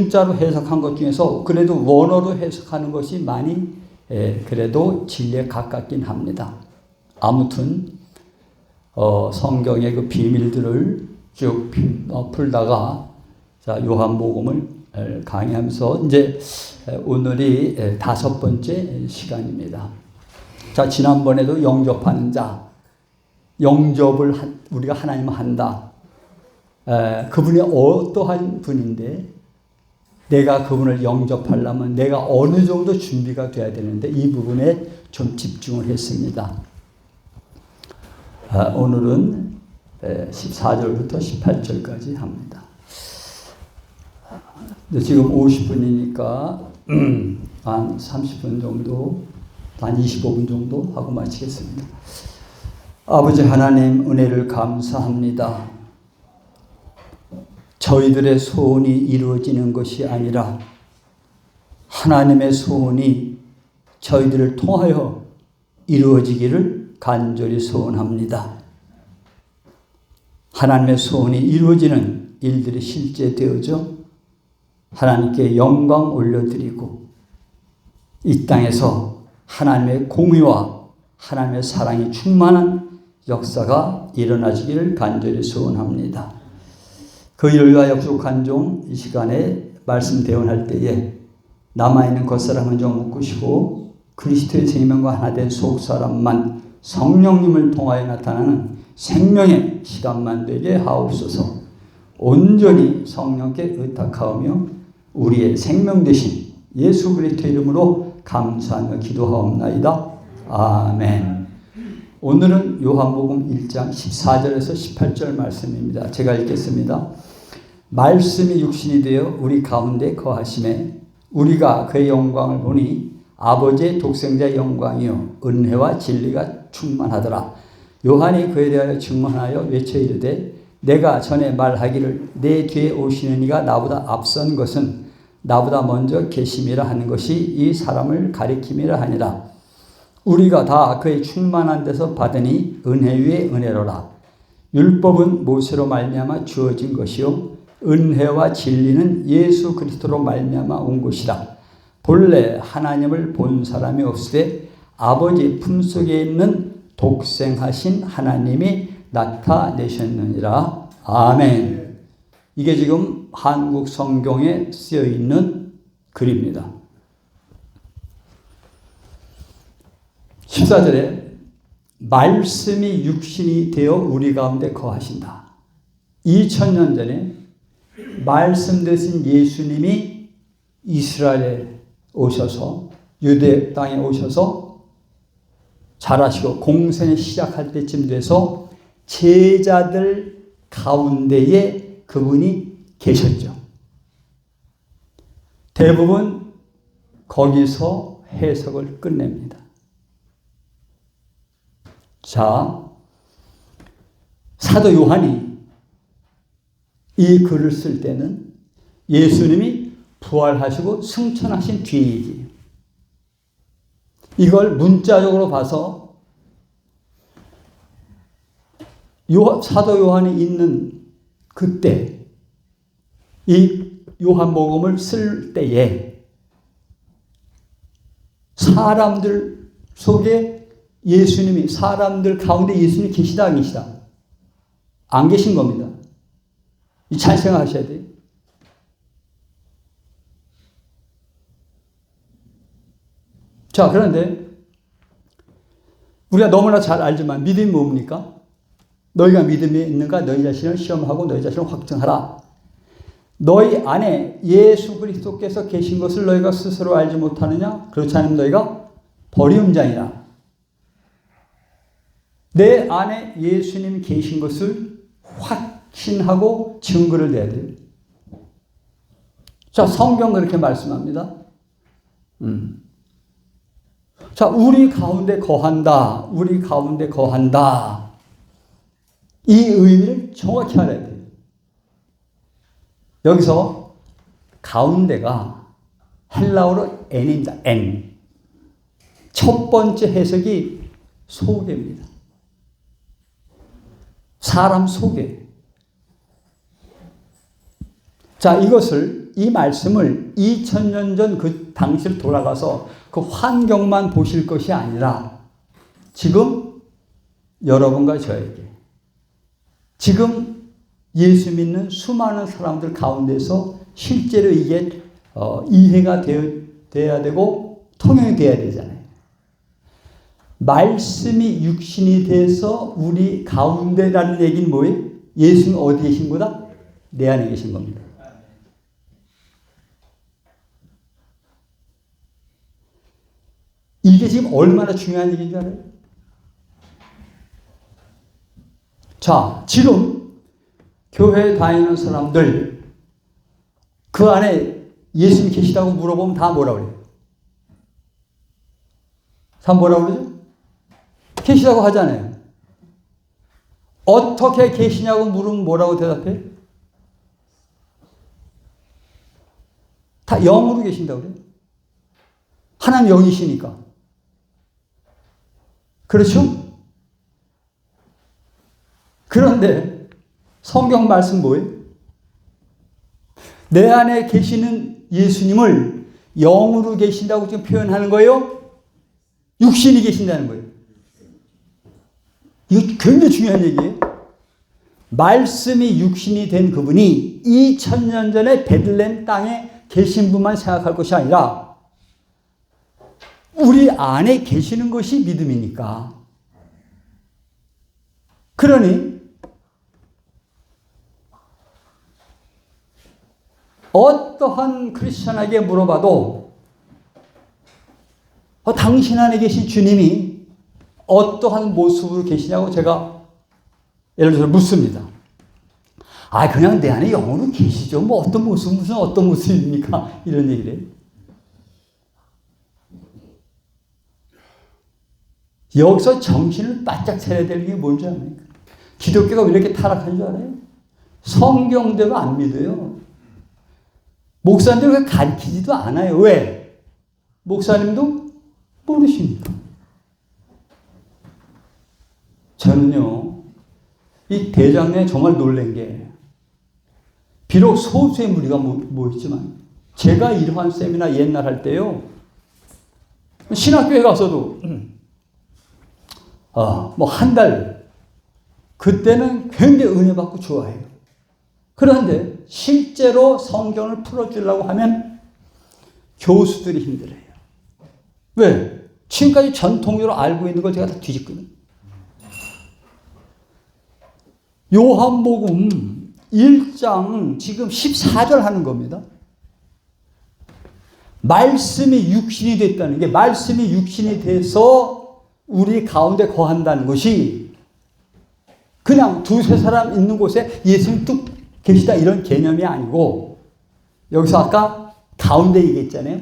문자로 해석한 것 중에서 그래도 원어로 해석하는 것이 많이 예, 그래도 진리에 가깝긴 합니다. 아무튼 어, 성경의 그 비밀들을 쭉 어, 풀다가 자 요한복음을 에, 강의하면서 이제 에, 오늘이 에, 다섯 번째 시간입니다. 자 지난번에도 영접하는 자 영접을 한- 우리가 하나님 한다. 에, 그분이 어떠한 분인데 내가 그분을 영접하려면 내가 어느 정도 준비가 돼야 되는데 이 부분에 좀 집중을 했습니다. 아, 오늘은 14절부터 18절까지 합니다. 지금 50분이니까 한 30분 정도, 한 25분 정도 하고 마치겠습니다. 아버지 하나님 은혜를 감사합니다. 저희들의 소원이 이루어지는 것이 아니라 하나님의 소원이 저희들을 통하여 이루어지기를 간절히 소원합니다. 하나님의 소원이 이루어지는 일들이 실제 되어져 하나님께 영광 올려드리고 이 땅에서 하나님의 공의와 하나님의 사랑이 충만한 역사가 일어나지기를 간절히 소원합니다. 그 위하여 부족한 종 이 시간에 말씀 대원할 때에 남아있는 겉사람은 좀 묶으시고 그리스도의 생명과 하나 된 속사람만 성령님을 통하여 나타나는 생명의 시간만 되게 하옵소서 온전히 성령께 의탁하오며 우리의 생명 되신 예수 그리스도 이름으로 감사하며 기도하옵나이다. 아멘. 오늘은 요한복음 1장 14절에서 18절 말씀입니다. 제가 읽겠습니다. 말씀이 육신이 되어 우리 가운데 거하심에 우리가 그의 영광을 보니 아버지의 독생자의 영광이요 은혜와 진리가 충만하더라. 요한이 그에 대하여 증언하여 외쳐 이르되 내가 전에 말하기를 내 뒤에 오시는 이가 나보다 앞선 것은 나보다 먼저 계심이라 하는 것이 이 사람을 가리킴이라 하니라. 우리가 다 그의 충만한 데서 받으니 은혜 위에 은혜로라. 율법은 모세로 말미암아 주어진 것이요 은혜와 진리는 예수 그리스도로 말미암아 온 것이라. 본래 하나님을 본 사람이 없으되 아버지 품속에 있는 독생하신 하나님이 나타내셨느니라. 아멘. 이게 지금 한국 성경에 쓰여 있는 글입니다. 14절에 말씀이 육신이 되어 우리 가운데 거하신다. 2000년 전에 말씀 되신 예수님이 이스라엘에 오셔서 유대 땅에 오셔서 잘하시고 공생을 시작할 때쯤 돼서 제자들 가운데에 그분이 계셨죠. 대부분 거기서 해석을 끝냅니다. 자, 사도 요한이 이 글을 쓸 때는 예수님이 부활하시고 승천하신 뒤 얘기예요. 이걸 문자적으로 봐서 요, 사도 요한이 있는 그때 이 요한복음을 쓸 때에 사람들 속에 예수님이 사람들 가운데 예수님이 계시다 안 계시다 안 계신 겁니다. 이잘 생각하셔야 돼요. 자, 그런데 우리가 너무나 잘 알지만 믿음이 뭡니까? 너희가 믿음이 있는가 너희 자신을 시험하고 너희 자신을 확증하라. 너희 안에 예수 그리스도께서 계신 것을 너희가 스스로 알지 못하느냐? 그렇지 않으면 너희가 버리운 자이라. 내 안에 예수님이 계신 것을 확 신하고 증거를 내야 돼요. 자, 성경 그렇게 말씀합니다. 음. 자, 우리 가운데 거한다. 우리 가운데 거한다. 이 의미를 정확히 알아야 돼요. 여기서 가운데가 헬라어로 n입니다. n. 첫 번째 해석이 속입니다. 사람 속에. 자, 이것을, 이 말씀을 2000년 전 그 당시를 돌아가서 그 환경만 보실 것이 아니라 지금 여러분과 저에게 지금 예수 믿는 수많은 사람들 가운데서 실제로 이게 어, 이해가 되어, 돼야 되고 통용이 돼야 되잖아요. 말씀이 육신이 돼서 우리 가운데라는 얘기는 뭐예요? 예수는 어디 계신 거다? 내 안에 계신 겁니다. 이게 지금 얼마나 중요한 얘기인 줄 알아요? 자, 지금 교회 다니는 사람들 그 안에 예수님 계시다고 물어보면 다 뭐라 그래요? 다 뭐라 그러죠? 계시다고 하잖아요. 어떻게 계시냐고 물으면 뭐라고 대답해? 다 영으로 계신다고 그래요. 하나님 영이시니까. 그렇죠? 그런데 성경 말씀 뭐예요? 내 안에 계시는 예수님을 영으로 계신다고 지금 표현하는 거예요? 육신이 계신다는 거예요. 이거 굉장히 중요한 얘기예요. 말씀이 육신이 된 그분이 2000년 전에 베들렘 땅에 계신 분만 생각할 것이 아니라 우리 안에 계시는 것이 믿음이니까. 그러니 어떠한 크리스천에게 물어봐도 어, 당신 안에 계신 주님이 어떠한 모습으로 계시냐고 제가 예를 들어 묻습니다. 아, 그냥 내 안에 영으로 계시죠. 뭐 어떤 모습, 무슨 어떤 모습입니까? 이런 얘기를 해요. 여기서 정신을 바짝 차려야 될 게 뭔지 압니까? 기독교가 왜 이렇게 타락한 줄 알아요? 성경대로 안 믿어요. 목사님들 왜 가르치지도 않아요. 왜? 목사님도 모르시니까. 저는요, 이 대장에 정말 놀란 게, 비록 소수의 무리가 모였지만, 제가 이러한 세미나 옛날 할 때요, 신학교에 가서도, 어, 뭐 한 달, 그때는 굉장히 은혜 받고 좋아해요. 그런데 실제로 성경을 풀어주려고 하면 교수들이 힘들어요. 왜? 지금까지 전통적으로 알고 있는 걸 제가 다 뒤집거든요. 요한복음 1장 지금 14절 하는 겁니다. 말씀이 육신이 됐다는 게 말씀이 육신이 돼서 우리 가운데 거한다는 것이 그냥 두세 사람 있는 곳에 예수님 뚝 계시다 이런 개념이 아니고 여기서 아까 가운데 얘기했잖아요.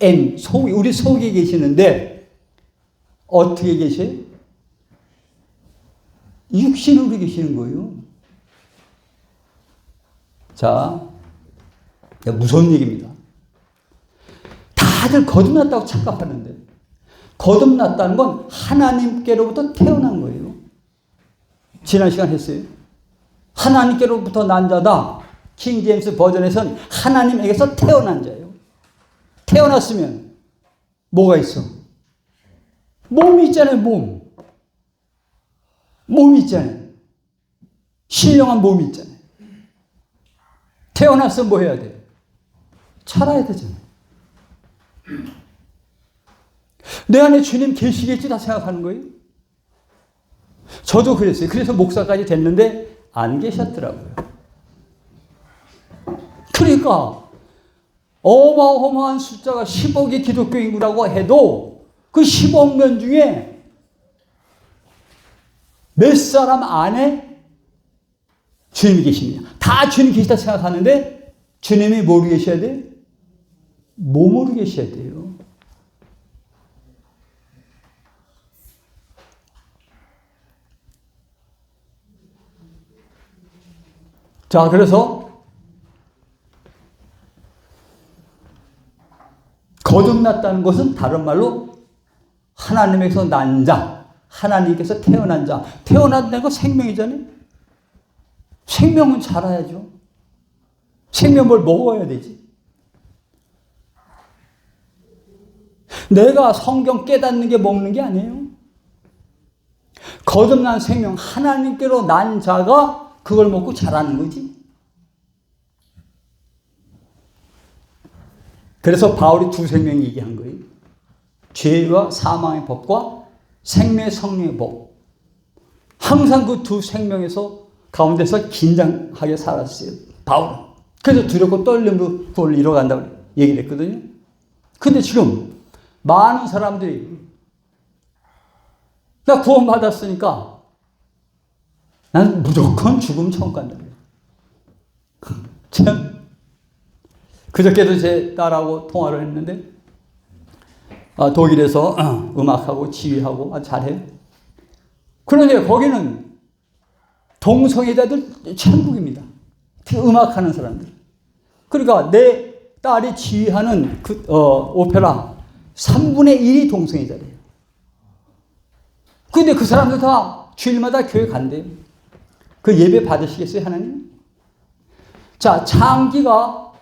N 속 우리 속에 계시는데 어떻게 계셔요? 육신으로 계시는 거예요. 자, 무서운 얘기입니다. 다들 거듭났다고 착각하는데 거듭났다는 건 하나님께로부터 태어난 거예요. 지난 시간 했어요. 하나님께로부터 난 자다. 킹제임스 버전에서는 하나님에게서 태어난 자예요. 태어났으면 뭐가 있어? 몸이 있잖아요, 몸. 몸이 있잖아요. 신령한 몸이 있잖아요. 태어나서 뭐 해야 돼? 살아야 되잖아요. 내 안에 주님 계시겠지 다 생각하는 거예요. 저도 그랬어요. 그래서 목사까지 됐는데 안 계셨더라고요. 그러니까 어마어마한 숫자가 10억의 기독교 인구라고 해도 그 10억 명 중에 몇 사람 안에 주님이 계십니다. 다 주님 계시다 생각하는데 주님이 뭐로 계셔야 돼? 몸으로 계셔야 돼요. 자, 그래서 거듭났다는 것은 다른 말로 하나님에서 난 자, 하나님께서 태어난 자. 태어난다는 건 생명이잖아요. 생명은 자라야죠. 생명 뭘 먹어야 되지. 내가 성경 깨닫는 게 먹는 게 아니에요. 거듭난 생명, 하나님께로 난 자가 그걸 먹고 자라는 거지. 그래서 바울이 두 생명 얘기한 거예요. 죄와 사망의 법과 생명의 성령의 법. 항상 그 두 생명에서 가운데서 긴장하게 살았어요. 바울은. 그래서 두렵고 떨림으로 구원을 이뤄간다고 얘기를 했거든요. 근데 지금 많은 사람들이 나 구원받았으니까 난 무조건 죽음 천국 간다. 참. 그저께도 제 딸하고 통화를 했는데, 아, 독일에서 음악하고 지휘하고 잘해요. 그런데 거기는 동성애자들 천국입니다. 음악하는 사람들. 그러니까 내 딸이 지휘하는 그, 어, 오페라 3분의 1이 동성애자래요. 근데 그 사람들 다 주일마다 교회 간대요. 그 예배 받으시겠어요, 하나님? 자, 창기가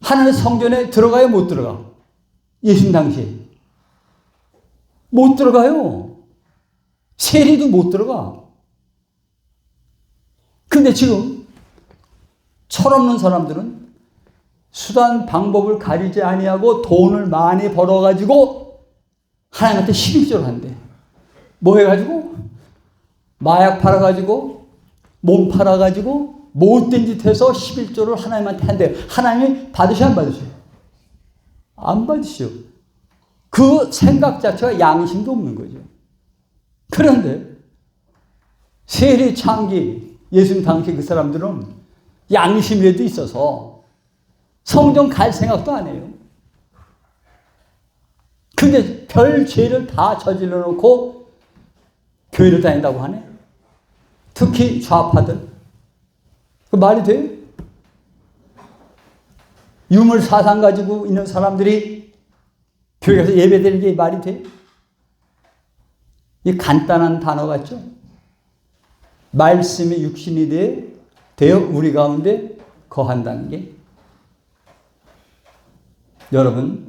하나님 성전에 들어가요, 못 들어가? 예수님 당시에. 못 들어가요. 세리도 못 들어가. 근데 지금 철없는 사람들은 수단 방법을 가리지 아니하고 돈을 많이 벌어 가지고 하나님한테 11조를 한대. 뭐 해 가지고 마약 팔아 가지고 몸 팔아 가지고 못된 짓 해서 11조를 하나님한테 한대. 하나님이 받으셔 안 받으셔요? 안 받으시오. 그 생각 자체가 양심도 없는 거죠. 그런데 세례 창기 예수님 당시 그 사람들은 양심이라도 있어서 성전 갈 생각도 안 해요. 근데 별 죄를 다 저질러 놓고 교회를 다닌다고 하네. 특히 좌파들. 그 말이 돼요? 유물 사상 가지고 있는 사람들이 교회 가서 예배 드리는 게 말이 돼? 이 간단한 단어 같죠? 말씀이 육신이 되, 되어 우리 가운데 거한다는 게 여러분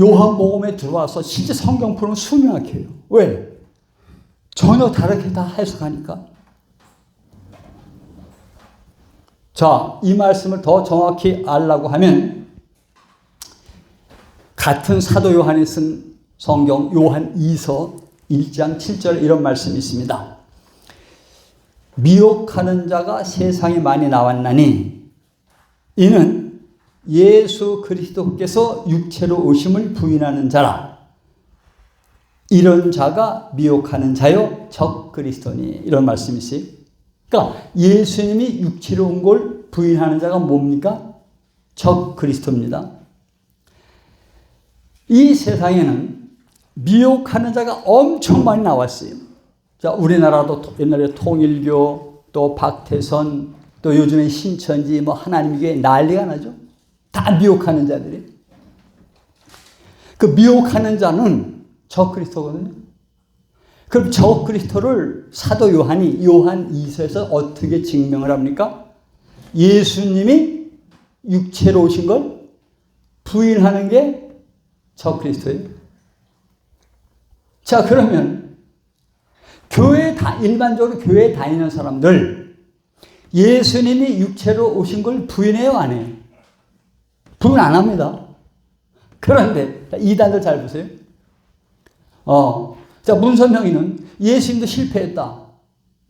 요한복음에 들어와서 실제 성경 풀면 수명학해요. 왜? 전혀 다르게 다 해석하니까. 자, 이 말씀을 더 정확히 알라고 하면 같은 사도 요한이 쓴 성경 요한 2서 1장 7절 이런 말씀이 있습니다. 미혹하는 자가 세상에 많이 나왔나니 이는 예수 그리스도께서 육체로 오심을 부인하는 자라. 이런 자가 미혹하는 자요 적 그리스도니 이런 말씀이 있어요. 그러니까 예수님이 육체로 온 걸 부인하는 자가 뭡니까? 적 그리스도입니다. 이 세상에는 미혹하는 자가 엄청 많이 나왔어요. 자, 우리나라도 옛날에 통일교, 또 박태선, 또 요즘에 신천지, 뭐 하나님교회 난리가 나죠. 다 미혹하는 자들이. 그 미혹하는 자는 적 그리스도거든요. 그럼 저 그리스도를 사도 요한이 요한 2서에서 어떻게 증명을 합니까? 예수님이 육체로 오신 걸 부인하는 게 저 그리스도예요. 자, 그러면 교회 다 일반적으로 교회 다니는 사람들 예수님이 육체로 오신 걸 부인해요, 안 해요? 부인 안 합니다. 그런데 이단들 잘 보세요. 어, 자, 문선명이는 예수님도 실패했다.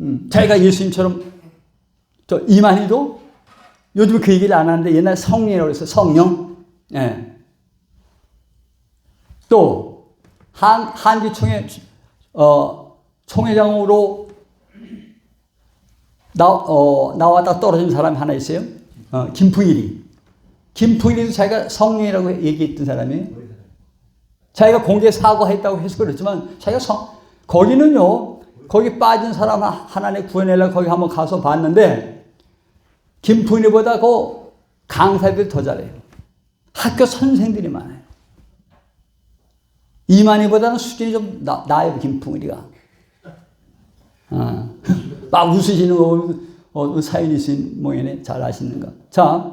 음, 자기가 예수님처럼 저 이만희도 요즘 그 얘기를 안 하는데 옛날 성령이라고 해서 성령. 예. 또 한, 한기총회 어, 총회장으로 나, 어, 나왔다 떨어진 사람이 하나 있어요. 어, 김풍일이. 김풍일이도 자기가 성령이라고 얘기했던 사람이에요. 자기가 공개 사과했다고 해서 그렇지만 자기가 성, 거기는요, 거기 빠진 사람 하나님 구해내려고 거기 한번 가서 봤는데, 김풍일보다 그 강사들이 더 잘해요. 학교 선생들이 많아요. 이만희보다는 수준이 좀 나, 나아요, 김풍일이가. 아, 막 웃으시는 거 어, 사연이 있으신 모양이네. 잘 아시는가. 자,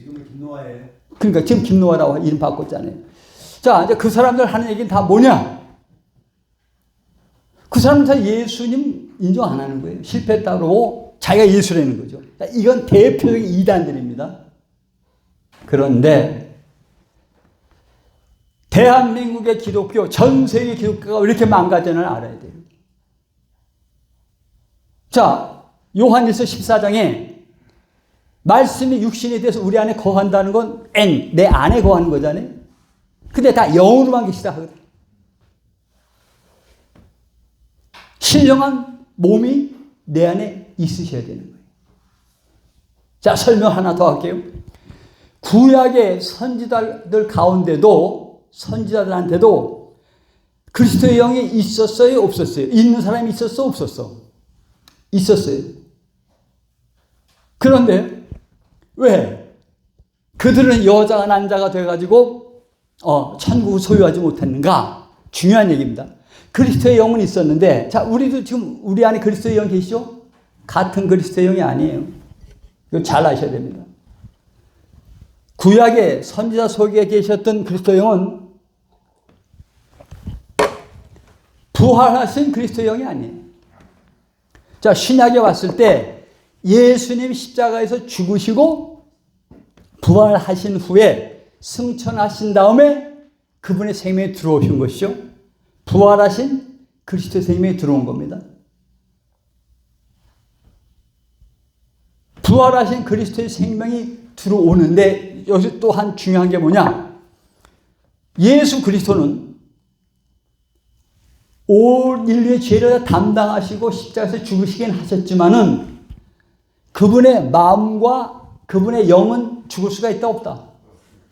지금은 김노아예요. 그러니까 지금 김노아라고 이름 바꿨잖아요. 자, 이제 그 사람들 하는 얘기는 다 뭐냐? 그 사람들 다 예수님 인정 안 하는 거예요. 실패했다고 자기가 예수라는 거죠. 자, 이건 대표적인 이단들입니다. 그런데 대한민국의 기독교, 전 세계 기독교가 왜 이렇게 망가졌는지 알아야 돼요. 자, 요한일서 14장에 말씀이 육신에 대해서 우리 안에 거한다는 건 N, 내 안에 거하는 거잖아요. 근데 다 영으로만 계시다. 신령한 몸이 내 안에 있으셔야 되는 거예요. 자, 설명 하나 더 할게요. 구약의 선지자들 가운데도 선지자들한테도 그리스도의 영이 있었어요, 없었어요? 있는 사람이 있었어, 없었어? 있었어요. 그런데 왜? 그들은 여자가 남자가 돼가지고 어, 천국을 소유하지 못했는가? 중요한 얘기입니다. 그리스도의 영은 있었는데, 자, 우리도 지금 우리 안에 그리스도의 영 계시죠? 같은 그리스도의 영이 아니에요. 이거 잘 아셔야 됩니다. 구약의 선지자 속에 계셨던 그리스도 영은 부활하신 그리스도 영이 아니에요. 자, 신약에 왔을 때 예수님 십자가에서 죽으시고 부활하신 후에 승천하신 다음에 그분의 생명에 들어오신 것이죠. 부활하신 그리스도 생명에 들어온 겁니다. 부활하신 그리스도의 생명이 들어오는데 여기서 또한 중요한 게 뭐냐? 예수 그리스도는 온 인류의 죄를 담당하시고 십자가에서 죽으시긴 하셨지만은 그분의 마음과 그분의 영은 죽을 수가 있다 없다.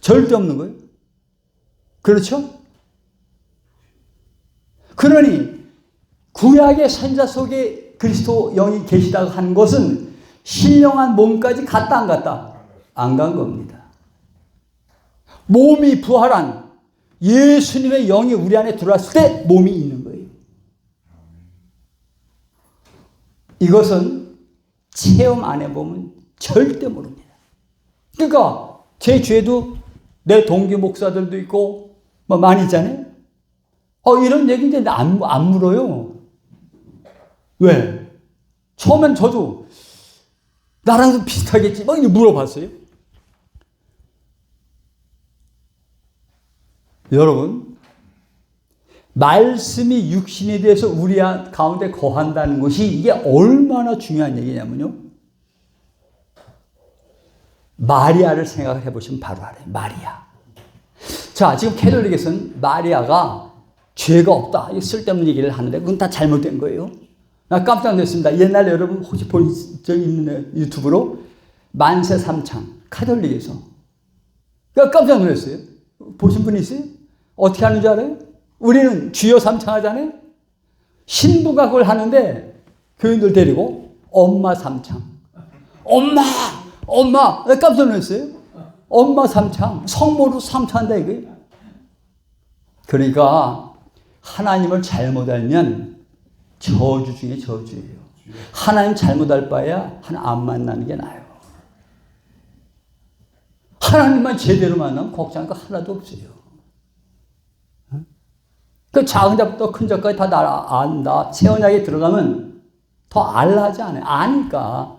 절대 없는 거예요. 그렇죠? 그러니 구약의 선자 속에 그리스도 영이 계시다고 하는 것은 신령한 몸까지 갔다 안 갔다? 안 간 겁니다. 몸이 부활한 예수님의 영이 우리 안에 들어왔을 때 몸이 있는 거예요. 이것은 체험 안 해보면 절대 모릅니다. 그러니까 제 죄도 내 동기 목사들도 있고 뭐 많이 있잖아요. 어, 이런 얘기 이제 안, 안 물어요. 왜? 처음엔 저도 나랑 비슷하겠지. 막 물어봤어요. 여러분, 말씀이 육신에 대해서 우리 가운데 거한다는 것이 이게 얼마나 중요한 얘기냐면요. 마리아를 생각을 해보시면 바로 알아요. 마리아. 자, 지금 캐톨릭에서는 마리아가 죄가 없다. 이 쓸데없는 얘기를 하는데 그건 다 잘못된 거예요. 나 깜짝 놀랐습니다. 옛날에 여러분 혹시 본 적 있는 유튜브로 만세 삼창 카톨릭에서 깜짝 놀랐어요. 보신 분 있어요? 어떻게 하는 줄 알아요? 우리는 주여 삼창 하잖아요. 신부가 그걸 하는데 교인들 데리고 엄마 삼창. 엄마, 엄마. 깜짝 놀랐어요. 엄마 삼창, 성모로 삼창한다 이거예요. 그러니까 하나님을 잘못 알면 저주 중에 저주예요. 하나님 잘못 알 바야 하나 안 만나는 게 나아요. 하나님만 제대로 만나면 걱정할 거 하나도 없어요. 그 작은 자부터 큰 자까지 다 나, 안다. 체언약에 들어가면 더 알라지 않아요. 아니까.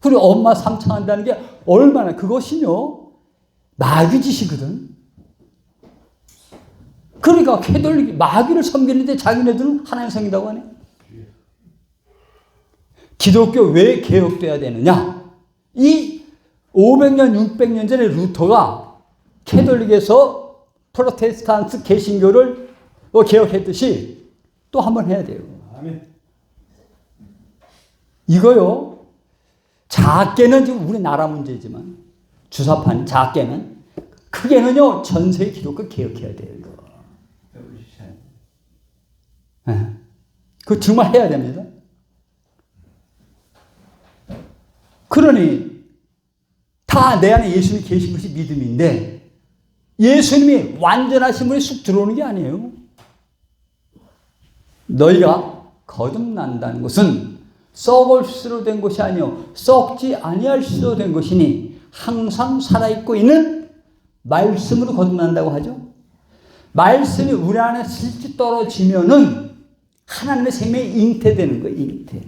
그리고 엄마 삼창한다는 게 얼마나 그것이요. 마귀짓이거든. 그러니까 캐톨릭이 마귀를 섬기는데 자기네들은 하나님 섬긴다고 하네. 기독교 왜 개혁돼야 되느냐? 이 500년, 600년 전에 루터가 캐톨릭에서 프로테스탄트 개신교를 개혁했듯이 또 한 번 해야 돼요. 아멘. 이거요. 작게는 지금 우리나라 문제지만 주사판 작게는 크게는요 전 세계 기독교 개혁해야 돼요. 이거. 네. 그 정말 해야 됩니다. 그러니 다 내 안에 예수님이 계신 것이 믿음인데 예수님이 완전하신 분이 쑥 들어오는 게 아니에요. 너희가 거듭난다는 것은 썩을 수로 된 것이 아니요 썩지 아니할 수로 된 것이니 항상 살아있고 있는 말씀으로 거듭난다고 하죠. 말씀이 우리 안에 슬쩍 떨어지면은 하나님의 생명이 잉태되는 거예요. 잉태.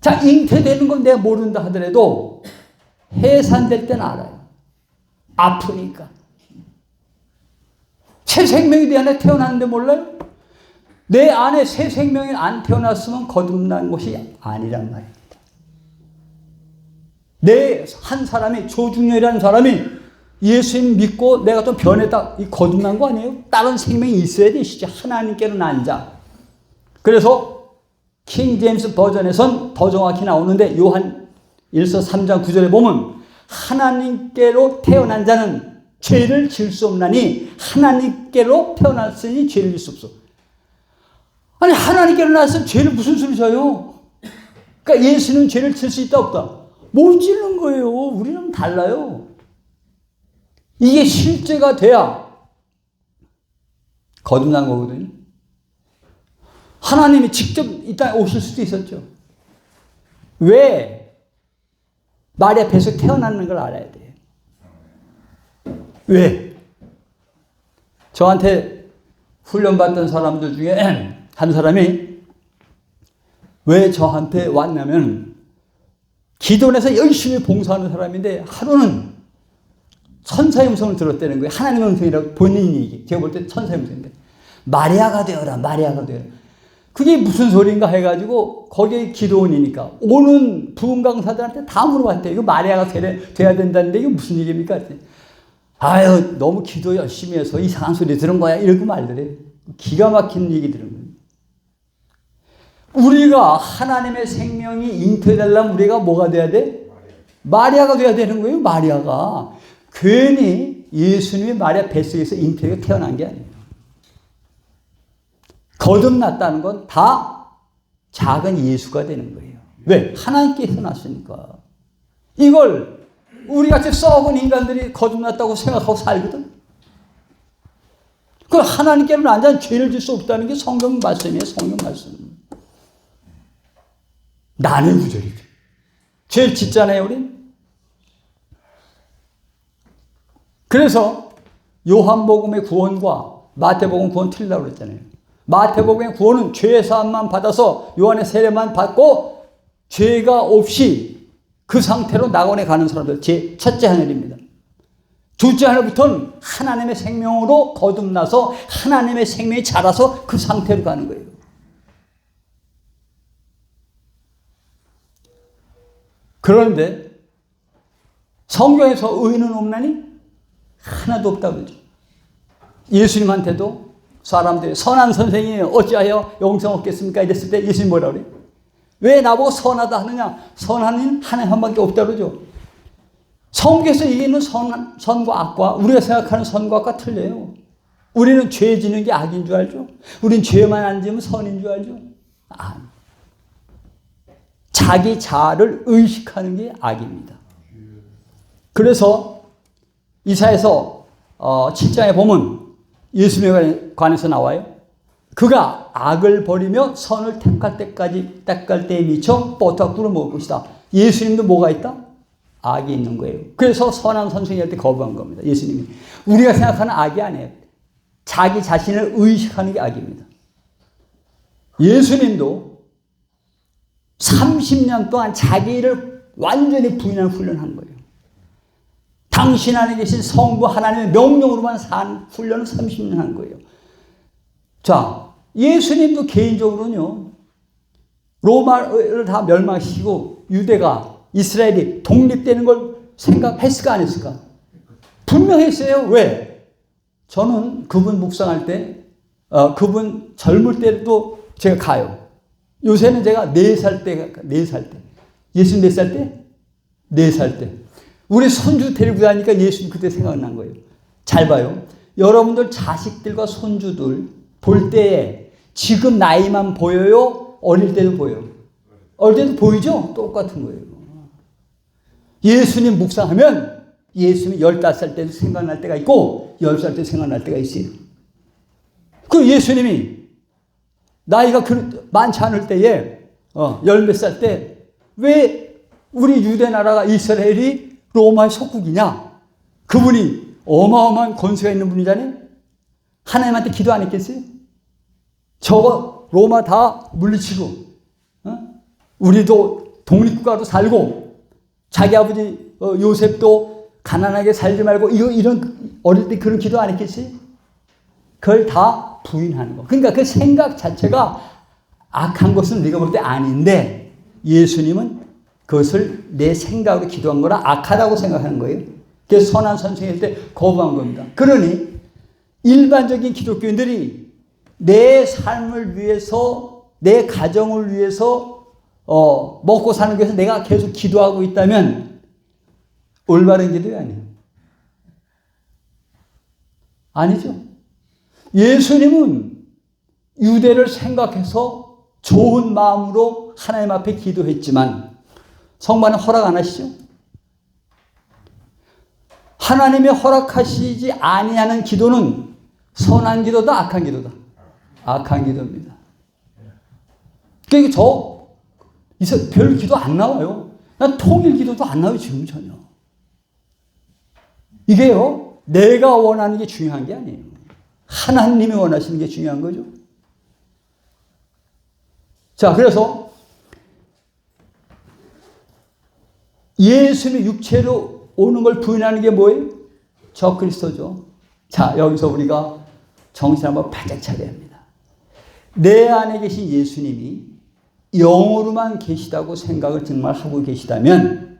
자, 잉태되는 건 내가 모른다 하더라도 해산될 때는 알아요. 아프니까. 새 생명이 내 안에 태어났는데 몰라요? 내 안에 새 생명이 안 태어났으면 거듭난 것이 아니란 말입니다. 내 한 사람이 조중렬이라는 사람이 예수님 믿고 내가 좀 변했다 이 거듭난 거 아니에요? 다른 생명이 있어야 되시죠. 하나님께로 난 자. 그래서 킹 제임스 버전에선 더 정확히 나오는데 요한 1서 3장 9절에 보면 하나님께로 태어난 자는 죄를 질수 없나니 하나님께로 태어났으니 죄를 질수 없어. 아니 하나님께로 나왔으면 죄를 무슨 소리 져요? 그러니까 예수는 죄를 질 수 있다 없다. 못 짓는 거예요. 우리는 달라요. 이게 실제가 돼야 거듭난 거거든요. 하나님이 직접 이 땅에 오실 수도 있었죠. 왜? 마리아 뱃속 태어나는 걸 알아야 돼요. 왜? 저한테 훈련받던 사람들 중에 한 사람이 왜 저한테 왔냐면 기도원에서 열심히 봉사하는 사람인데 하루는 천사의 음성을 들었다는 거예요. 하나님의 음성이라고 본인이 얘기. 제가 볼 때 천사의 음성인데 마리아가 되어라 마리아가 되어라. 그게 무슨 소리인가 해가지고 거기에 기도원이니까 오는 부흥 강사들한테 다 물어봤대요. 이거 마리아가 되래, 돼야 된다는데 이게 무슨 얘기입니까? 아유 너무 기도 열심히 해서 이상한 소리 들은 거야 이러고 말더래. 기가 막힌 얘기 들은 거예요. 우리가 하나님의 생명이 잉태되려면 우리가 뭐가 돼야 돼? 마리아가 돼야 되는 거예요. 마리아가 괜히 예수님이 마리아 뱃속에서 잉태가 태어난 게 아니에요. 거듭났다는 건 다 작은 예수가 되는 거예요. 왜? 하나님께서 났으니까. 이걸 우리 같이 썩은 인간들이 거듭났다고 생각하고 살거든. 그 하나님께는 완전 죄를 질 수 없다는 게 성경 말씀이에요. 성경 말씀. 나는 구절이죠. 죄를 짓잖아요, 우린. 그래서 요한복음의 구원과 마태복음 구원 틀리다고 그랬잖아요. 마태복음의 구원은 죄 사함만 받아서 요한의 세례만 받고 죄가 없이 그 상태로 낙원에 가는 사람들 제 첫째 하늘입니다. 둘째 하늘부터는 하나님의 생명으로 거듭나서 하나님의 생명이 자라서 그 상태로 가는 거예요. 그런데 성경에서 의는 없나니 하나도 없다고 그러죠. 예수님한테도 사람들이 선한 선생이 어찌하여 영생 얻겠습니까? 이랬을 때 예수님 뭐라 그래? 왜 나보고 선하다 하느냐? 선한 인 하나님 한 밖에 없다 그러죠. 성경에서 얘기하는 선, 선과 악과 우리가 생각하는 선과 악과 틀려요. 우리는 죄 지는 게 악인 줄 알죠? 우리는 죄만 안 지면 선인 줄 알죠? 아, 자기 자아를 의식하는 게 악입니다. 그래서 이사에서 어, 7장에 보면 예수님에 관해서 나와요. 그가 악을 버리며 선을 택할 때까지 택할 때에 미쳐 뚫어 먹을 것이다. 예수님도 뭐가 있다? 악이 있는 거예요. 그래서 선한 선생님한테 거부한 겁니다. 예수님이. 우리가 생각하는 악이 아니에요. 자기 자신을 의식하는 게 악입니다. 예수님도 30년 동안 자기를 완전히 부인하는 훈련을 한 거예요. 당신 안에 계신 성부 하나님의 명령으로만 산 훈련을 30년 한 거예요. 자, 예수님도 개인적으로는요, 로마를 다 멸망시키고 유대가, 이스라엘이 독립되는 걸 생각했을까, 안 했을까? 분명했어요. 왜? 저는 그분 묵상할 때, 어, 그분 젊을 때도 제가 가요. 요새는 제가 4살 때, 4살 때. 예수님 몇 살 때? 4살 때. 우리 손주 데리고 다니까 예수님 그때 생각난 거예요. 잘 봐요. 여러분들 자식들과 손주들 볼 때에 지금 나이만 보여요? 어릴 때도 보여요? 어릴 때도 보이죠? 똑같은 거예요. 예수님 묵상하면 예수님 15살 때도 생각날 때가 있고 10살 때 생각날 때가 있어요. 그 예수님이 나이가 그, 많지 않을 때에 어, 열몇 살 때 왜 우리 유대 나라가 이스라엘이 로마의 속국이냐? 그분이 어마어마한 권세가 있는 분이잖아요. 하나님한테 기도 안 했겠어요? 저거 로마 다 물리치고 어? 우리도 독립국가로 살고 자기 아버지 어, 요셉도 가난하게 살지 말고 이거 이런 어릴 때 그런 기도 안 했겠어요? 그걸 다 부인하는 거. 그러니까 그 생각 자체가 악한 것은 네가 볼 때 아닌데 예수님은 그것을 내 생각으로 기도한 거라 악하다고 생각하는 거예요. 그래서 선한 선생일 때 거부한 겁니다. 그러니 일반적인 기독교인들이 내 삶을 위해서 내 가정을 위해서 어, 먹고 사는 것에서 내가 계속 기도하고 있다면 올바른 기도이 아니에요. 아니죠. 예수님은 유대를 생각해서 좋은 마음으로 하나님 앞에 기도했지만 성만은 허락 안 하시죠? 하나님의 허락하시지 아니하는 기도는 선한 기도다, 악한 기도다. 악한 기도입니다. 그러니까 저 별 기도 안 나와요. 난 통일 기도도 안 나와요, 지금 전혀. 이게요, 내가 원하는 게 중요한 게 아니에요. 하나님이 원하시는 게 중요한 거죠. 자, 그래서 예수님의 육체로 오는 걸 부인하는 게 뭐예요? 저 그리스도죠. 자, 여기서 우리가 정신 한번 바짝 차려야 합니다. 내 안에 계신 예수님이 영으로만 계시다고 생각을 정말 하고 계시다면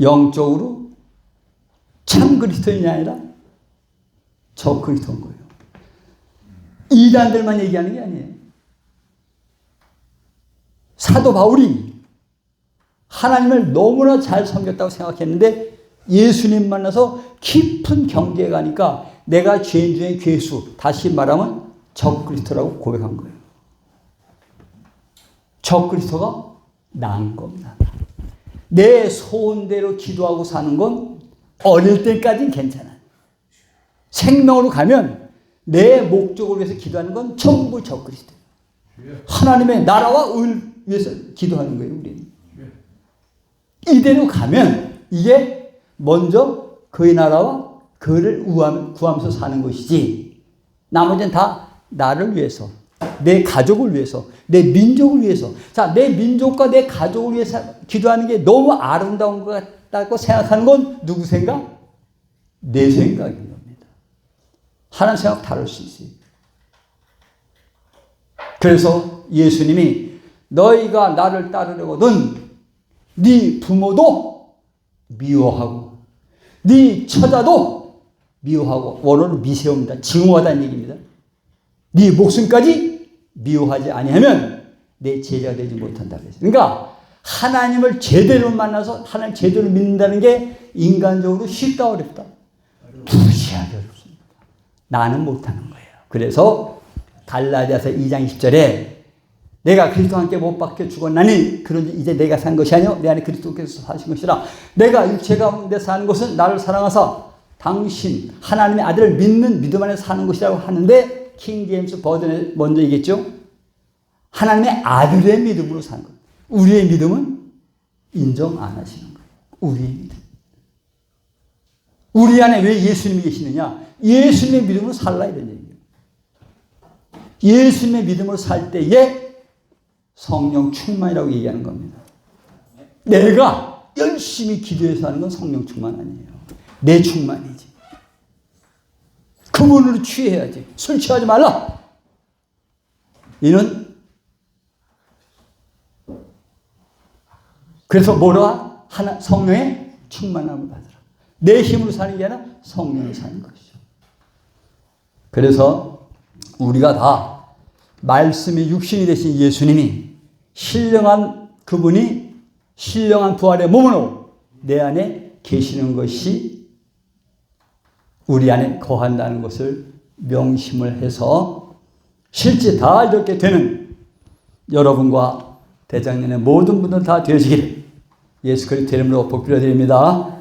영적으로 참 그리스도인이 아니라 저 그리스도인 거예요. 이단들만 얘기하는 게 아니에요. 사도 바울이 하나님을 너무나 잘 섬겼다고 생각했는데 예수님 만나서 깊은 경계에 가니까 내가 죄인 중에 괴수, 다시 말하면 적그리스도라고 고백한 거예요. 적그리스도가 나은 겁니다. 내 소원대로 기도하고 사는 건 어릴 때까지는 괜찮아요. 생명으로 가면 내 목적을 위해서 기도하는 건 전부 적그리스도. 하나님의 나라와 을 위해서 기도하는 거예요, 우리는. 이대로 가면 이게 먼저 그의 나라와 그를 구하면서 사는 것이지. 나머지는 다 나를 위해서, 내 가족을 위해서, 내 민족을 위해서. 자, 내 민족과 내 가족을 위해서 기도하는 게 너무 아름다운 것 같다고 생각하는 건 누구 생각? 내 생각인 겁니다. 하나님 생각 다를 수 있어요. 그래서 예수님이 너희가 나를 따르려거든 네 부모도 미워하고 네 처자도 미워하고 원어는 미세옵니다. 징후하다는 얘기입니다. 네 목숨까지 미워하지 아니하면 내 제자가 되지 못한다. 그러니까 하나님을 제대로 만나서 하나님 제대로 믿는다는 게 인간적으로 쉽다 어렵다. 무시하기 어렵습니다. 나는 못하는 거예요. 그래서 갈라디아서 2장 10절에 내가 그리스도와 함께 못 박혀 죽었나니 그런지 이제 내가 산 것이 아니요 내 안에 그리스도께서 사신 것이라 내가 육체 가운데 사는 것은 나를 사랑하사 당신 하나님의 아들을 믿는 믿음 안에 사는 것이라고 하는데 킹 제임스 버전에 먼저 얘기했죠. 하나님의 아들의 믿음으로 사는 것. 우리의 믿음은 인정 안 하시는 거예요. 우리의 믿음. 우리 안에 왜 예수님이 계시느냐? 예수님의 믿음으로 살라 이런 얘기예요. 예수님의 믿음으로 살 때에 성령 충만이라고 얘기하는 겁니다. 내가 열심히 기도해서 하는 건 성령 충만 아니에요. 내 충만이 지. 그분으로 취해야지. 술 취하지 말라. 이는 그래서 뭐라 하나 성령의 충만함을 받으라. 내 힘으로 사는 게 아니라 성령으로 사는 것이죠. 그래서 우리가 다 말씀이 육신이 되신 예수님이 신령한 그분이 신령한 부활의 몸으로 내 안에 계시는 것이 우리 안에 거한다는 것을 명심을 해서 실제 다 이렇게 되는 여러분과 대장년의 모든 분들 다 되시기를 예수 그리스도 이름으로 복빌어드립니다.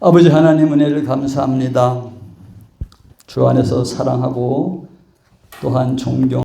아버지 하나님 은혜를 감사합니다. 주 안에서 사랑하고 또한 존경